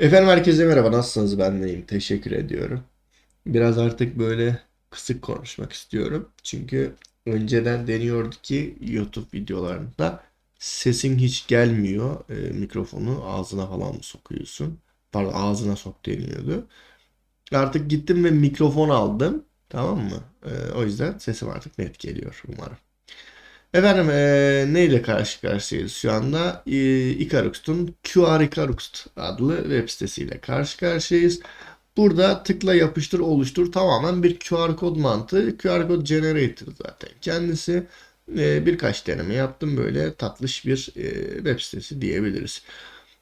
Efendim herkese merhaba nasılsınız ben deyim teşekkür ediyorum. Biraz artık böyle kısık konuşmak istiyorum. Çünkü önceden deniyordu ki YouTube videolarında sesin hiç gelmiyor. E, mikrofonu ağzına falan mı sokuyorsun? Pardon ağzına sok deniyordu. Artık gittim ve mikrofon aldım. Tamam mı? E, o yüzden sesim artık net geliyor umarım. Efendim eee neyle karşı karşıyayız şu anda? Eee, Icarux'un QR Icarux adlı web sitesiyle karşı karşıyayız. Burada tıkla yapıştır oluştur tamamen bir QR kod mantığı. QR kod generator zaten. Kendisi eee, birkaç deneme yaptım böyle tatlış bir eee, web sitesi diyebiliriz.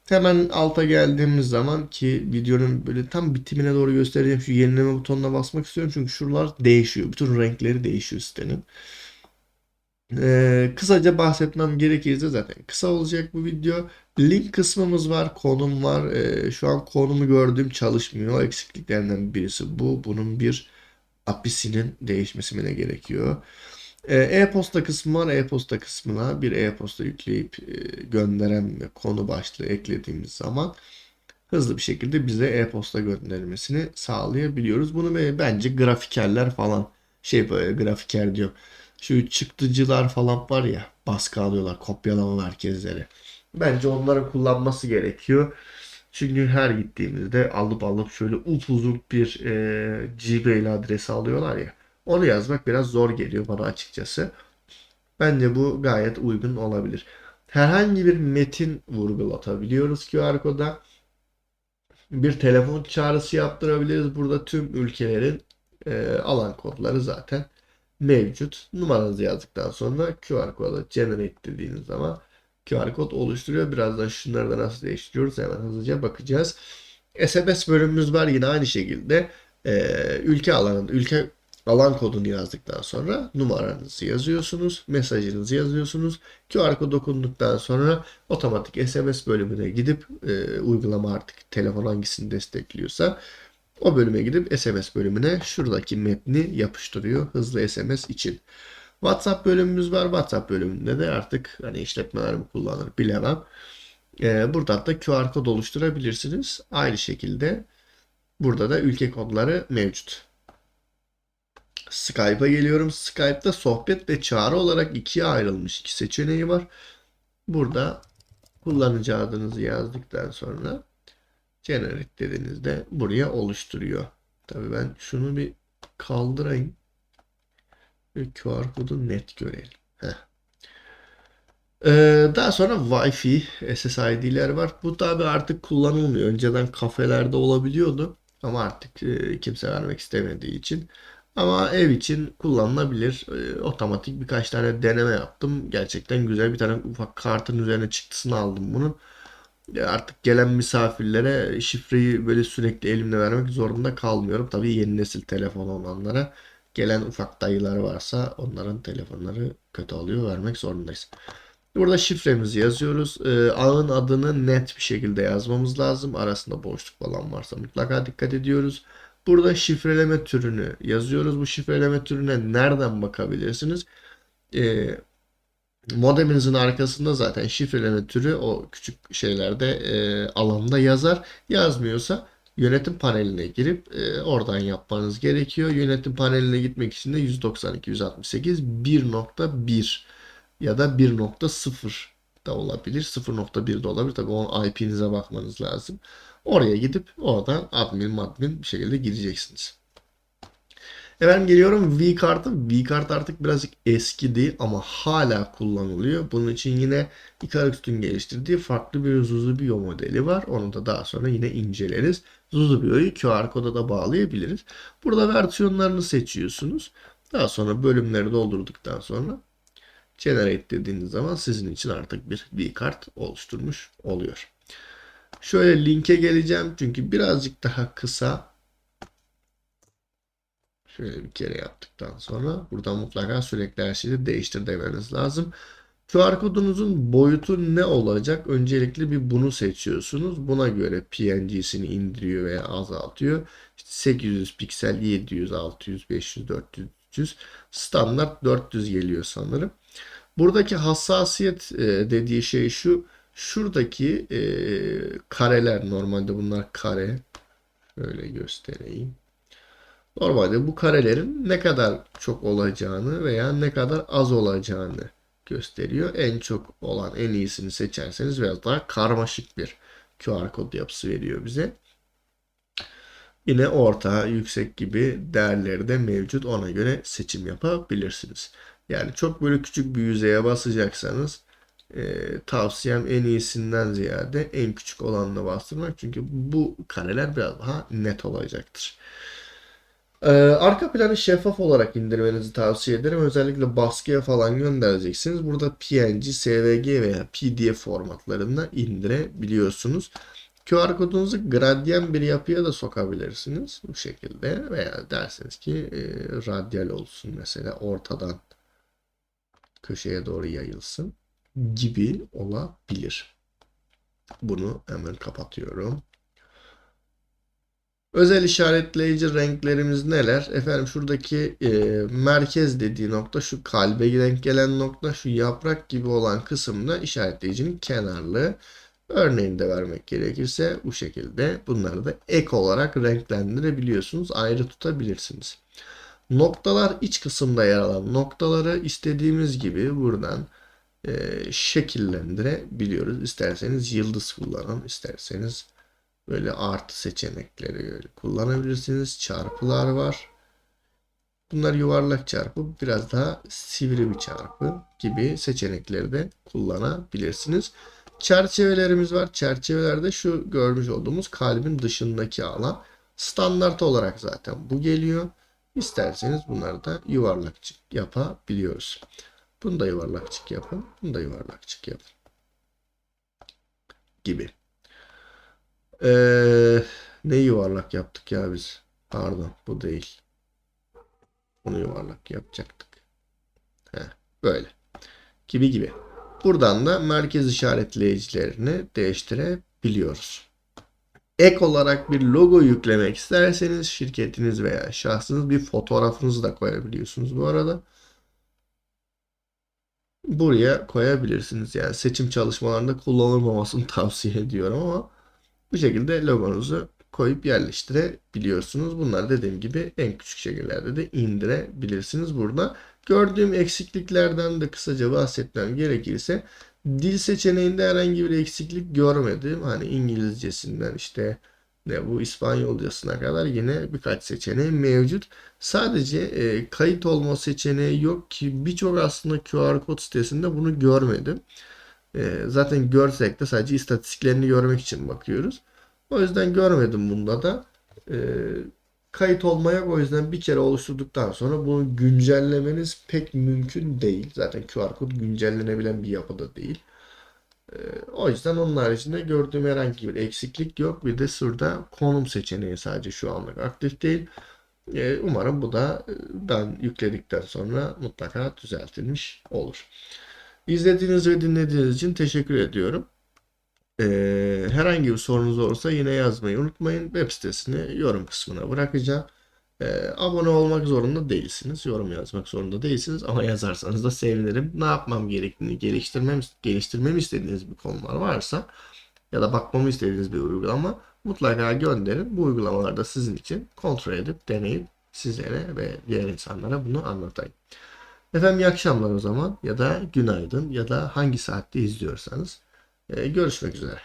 Hemen alta geldiğimiz zaman ki videonun böyle tam bitimine doğru göstereceğim şu yenileme butonuna basmak istiyorum. Çünkü şuralar değişiyor. Bütün renkleri değişiyor sitenin. Ee, kısaca bahsetmem gerekirse zaten kısa olacak bu video. Link kısmımız var, konum var. Ee, şu an konumu gördüğüm çalışmıyor. Eksikliklerinden birisi bu. Bunun bir API'sinin değişmesi ne gerekiyor? Ee, E-posta kısmı var. E-posta kısmına bir e-posta yükleyip e, gönderen ve konu başlığı eklediğimiz zaman hızlı bir şekilde bize e-posta gönderilmesini sağlayabiliyoruz. Bunu bence grafikerler falan şey böyle grafiker diyor. Şu çıktıcılar falan var ya baskı alıyorlar kopyalama merkezleri. Bence onların kullanması gerekiyor. Çünkü her gittiğimizde alıp alıp şöyle upuzun bir e, Gmail adresi alıyorlar ya. Onu yazmak biraz zor geliyor bana açıkçası. Bence bu gayet uygun olabilir. Herhangi bir metin vurgulatabiliyoruz QR koda. Bir telefon çağrısı yaptırabiliriz. Burada tüm ülkelerin e, alan kodları zaten mevcut. Numaranızı yazdıktan sonra QR kodu generate dediğiniz zaman QR kod oluşturuyor. Birazdan şunları da nasıl değiştiriyoruz hemen hızlıca bakacağız. SMS bölümümüz var yine aynı şekilde e, ülke alanın ülke alan kodunu yazdıktan sonra numaranızı yazıyorsunuz, mesajınızı yazıyorsunuz. QR kod okunduktan sonra otomatik SMS bölümüne gidip e, uygulama artık telefon hangisini destekliyorsa o bölüme gidip SMS bölümüne şuradaki metni yapıştırıyor hızlı SMS için. WhatsApp bölümümüz var. WhatsApp bölümünde de artık hani işletmeler mi kullanır bilemem. Ee, buradan da QR kod oluşturabilirsiniz. Aynı şekilde burada da ülke kodları mevcut. Skype'a geliyorum. Skype'da sohbet ve çağrı olarak ikiye ayrılmış iki seçeneği var. Burada kullanıcı adınızı yazdıktan sonra generate dediğinizde buraya oluşturuyor. Tabii ben şunu bir kaldırayım. Bir QR kodu net görelim. Heh. Ee, daha sonra Wi-Fi SSID'ler var. Bu tabi artık kullanılmıyor. Önceden kafelerde olabiliyordu. Ama artık e, kimse vermek istemediği için. Ama ev için kullanılabilir. E, otomatik birkaç tane deneme yaptım. Gerçekten güzel bir tane ufak kartın üzerine çıktısını aldım bunun. Artık gelen misafirlere şifreyi böyle sürekli elimle vermek zorunda kalmıyorum. Tabii yeni nesil telefon olanlara gelen ufak dayılar varsa onların telefonları kötü oluyor vermek zorundayız. Burada şifremizi yazıyoruz. Ee, ağın adını net bir şekilde yazmamız lazım. Arasında boşluk falan varsa mutlaka dikkat ediyoruz. Burada şifreleme türünü yazıyoruz. Bu şifreleme türüne nereden bakabilirsiniz? Ee, modeminizin arkasında zaten şifreleme türü o küçük şeylerde e, alanda yazar. Yazmıyorsa yönetim paneline girip e, oradan yapmanız gerekiyor. Yönetim paneline gitmek için de 192.168 1.1 ya da 1.0 da olabilir. 0.1 de olabilir. Tabii o IP'nize bakmanız lazım. Oraya gidip oradan admin admin bir şekilde gireceksiniz. Efendim geliyorum V kartı. V kart artık birazcık eskidi ama hala kullanılıyor. Bunun için yine Icarux'un geliştirdiği farklı bir Zuzubio modeli var. Onu da daha sonra yine inceleriz. Zuzubio'yu QR koda da bağlayabiliriz. Burada versiyonlarını seçiyorsunuz. Daha sonra bölümleri doldurduktan sonra generate dediğiniz zaman sizin için artık bir V kart oluşturmuş oluyor. Şöyle linke geleceğim çünkü birazcık daha kısa Şöyle bir kere yaptıktan sonra burada mutlaka sürekli her şeyi değiştir demeniz lazım. QR kodunuzun boyutu ne olacak? Öncelikle bir bunu seçiyorsunuz. Buna göre PNG'sini indiriyor veya azaltıyor. İşte 800 piksel, 700, 600, 500, 400, 300. Standart 400 geliyor sanırım. Buradaki hassasiyet e, dediği şey şu. Şuradaki e, kareler normalde bunlar kare. Şöyle göstereyim. Normalde bu karelerin ne kadar çok olacağını veya ne kadar az olacağını gösteriyor. En çok olan en iyisini seçerseniz biraz daha karmaşık bir QR kod yapısı veriyor bize. Yine orta, yüksek gibi değerleri de mevcut. Ona göre seçim yapabilirsiniz. Yani çok böyle küçük bir yüzeye basacaksanız e, tavsiyem en iyisinden ziyade en küçük olanına bastırmak. Çünkü bu kareler biraz daha net olacaktır. Ee, arka planı şeffaf olarak indirmenizi tavsiye ederim. Özellikle baskıya falan göndereceksiniz. Burada PNG, SVG veya PDF formatlarında indirebiliyorsunuz. QR kodunuzu gradyen bir yapıya da sokabilirsiniz bu şekilde veya derseniz ki e, radyal olsun mesela ortadan köşeye doğru yayılsın gibi olabilir. Bunu hemen kapatıyorum. Özel işaretleyici renklerimiz neler? Efendim şuradaki e, merkez dediği nokta şu kalbe denk gelen nokta şu yaprak gibi olan kısımda işaretleyicinin kenarlığı. Örneğini de vermek gerekirse bu şekilde bunları da ek olarak renklendirebiliyorsunuz. Ayrı tutabilirsiniz. Noktalar iç kısımda yer alan noktaları istediğimiz gibi buradan e, şekillendirebiliyoruz. İsterseniz yıldız kullanın, isterseniz böyle artı seçenekleri kullanabilirsiniz. Çarpılar var. Bunlar yuvarlak çarpı, biraz daha sivri bir çarpı gibi seçenekleri de kullanabilirsiniz. Çerçevelerimiz var. Çerçevelerde şu görmüş olduğumuz kalbin dışındaki alan. Standart olarak zaten bu geliyor. İsterseniz bunları da yuvarlakçık yapabiliyoruz. Bunu da yuvarlakçık yapın. Bunu da yuvarlakçık yapın. Gibi. Ee, ne yuvarlak yaptık ya biz? Pardon bu değil. Bunu yuvarlak yapacaktık. Heh, böyle. Gibi gibi. Buradan da merkez işaretleyicilerini değiştirebiliyoruz. Ek olarak bir logo yüklemek isterseniz şirketiniz veya şahsınız bir fotoğrafınızı da koyabiliyorsunuz bu arada. Buraya koyabilirsiniz. Yani seçim çalışmalarında kullanılmamasını tavsiye ediyorum ama bu şekilde logonuzu koyup yerleştirebiliyorsunuz. Bunları dediğim gibi en küçük şekillerde de indirebilirsiniz burada. Gördüğüm eksikliklerden de kısaca bahsetmem gerekirse dil seçeneğinde herhangi bir eksiklik görmedim. Hani İngilizcesinden işte ne bu İspanyolcasına kadar yine birkaç seçeneği mevcut. Sadece e, kayıt olma seçeneği yok ki birçok aslında QR kod sitesinde bunu görmedim. E, zaten görsek de sadece istatistiklerini görmek için bakıyoruz. O yüzden görmedim bunda da. E, kayıt olmaya o yüzden bir kere oluşturduktan sonra bunu güncellemeniz pek mümkün değil. Zaten QR kod güncellenebilen bir yapıda değil. Ee, o yüzden onun haricinde gördüğüm herhangi bir eksiklik yok. Bir de şurada konum seçeneği sadece şu anlık aktif değil. Ee, umarım bu da e, ben yükledikten sonra mutlaka düzeltilmiş olur. İzlediğiniz ve dinlediğiniz için teşekkür ediyorum. Ee, herhangi bir sorunuz olursa yine yazmayı unutmayın. Web sitesini yorum kısmına bırakacağım. Ee, abone olmak zorunda değilsiniz. Yorum yazmak zorunda değilsiniz. Ama yazarsanız da sevinirim. Ne yapmam gerektiğini geliştirmem, geliştirmemi istediğiniz bir konular varsa ya da bakmamı istediğiniz bir uygulama mutlaka gönderin. Bu uygulamalarda sizin için kontrol edip deneyip sizlere ve diğer insanlara bunu anlatayım. Efendim iyi akşamlar o zaman ya da günaydın ya da hangi saatte izliyorsanız. Ee, görüşmek üzere.